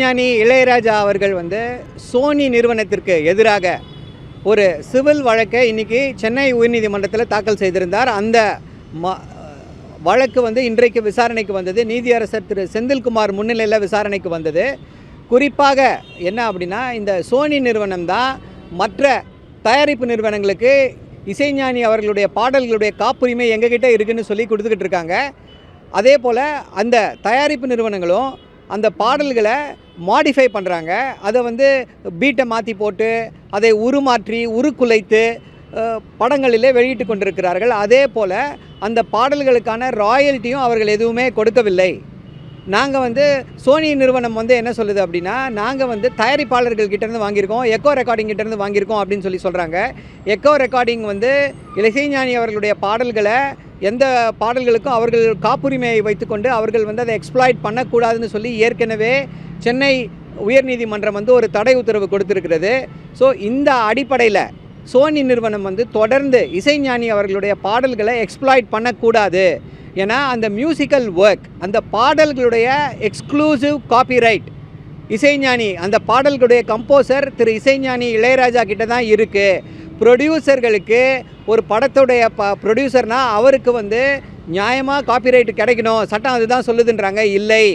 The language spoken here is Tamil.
ஞானி இளையராஜா அவர்கள் வந்து சோனி நிறுவனத்திற்கு எதிராக ஒரு சிவில் வழக்கை இன்னைக்கு சென்னை உயர்நீதிமன்றத்தில் தாக்கல் செய்திருந்தார். அந்த ம வழக்கு வந்து இன்றைக்கு விசாரணைக்கு வந்தது. நீதியரசர் திரு செந்தில்குமார் முன்னிலையில் விசாரணைக்கு வந்தது. குறிப்பாக என்ன அப்படின்னா இந்த சோனி நிறுவனம் தான் மற்ற தயாரிப்பு நிறுவனங்களுக்கு இசைஞானி அவர்களுடைய பாடல்களுடைய காப்புரிமை எங்ககிட்ட இருக்குன்னு சொல்லி கொடுத்துக்கிட்டு இருக்காங்க. அதே போல் அந்த தயாரிப்பு நிறுவனங்களும் அந்த பாடல்களை மாடிஃபை பண்ணுறாங்க அதை வந்து பீட்டை மாற்றி போட்டு அதை உருமாற்றி உருக்குலைத்து படங்களிலே வெளியிட்டு கொண்டிருக்கிறார்கள். அதே போல் அந்த பாடல்களுக்கான ராயல்ட்டியும் அவர்கள் எதுவுமே கொடுக்கவில்லை. நாங்கள் வந்து சோனி நிறுவனம் வந்து என்ன சொல்லுது அப்படின்னா நாங்கள் வந்து தயாரிப்பாளர்கள் கிட்டேருந்து வாங்கியிருக்கோம் எக்கோ ரெக்கார்டிங் கிட்டேருந்து வாங்கியிருக்கோம் அப்படின்னு சொல்லி சொல்கிறாங்க எக்கோ ரெக்கார்டிங் வந்து இசைஞானி அவர்களுடைய பாடல்களை எந்த பாடல்களுக்கும் அவர்கள் காப்புரிமையை வைத்துக்கொண்டு அவர்கள் வந்து அதை எக்ஸ்ப்ளாய்ட் பண்ணக்கூடாதுன்னு சொல்லி ஏற்கனவே சென்னை உயர்நீதிமன்றம் வந்து ஒரு தடை உத்தரவு கொடுத்திருக்கிறது. ஸோ இந்த அடிப்படையில் சோனி நிறுவனம் வந்து தொடர்ந்து இசைஞானி அவர்களுடைய பாடல்களை எக்ஸ்ப்ளாய்ட் பண்ணக்கூடாது. ஏன்னா அந்த மியூசிக்கல் ஒர்க் அந்த பாடல்களுடைய எக்ஸ்க்ளூசிவ் காப்பிரைட் இசைஞானி அந்த பாடல்களுடைய கம்போசர் திரு இசைஞானி இளையராஜா கிட்ட தான் இருக்குது ப்ரொடியூசர்களுக்கு ஒரு படத்துடைய ப ப்ரொடியூசர்னால் அவருக்கு வந்து நியாயமாக காப்பிரைட் கிடைக்கணும். சட்டம் அதுதான் சொல்லுதுன்றாங்க. இல்லை.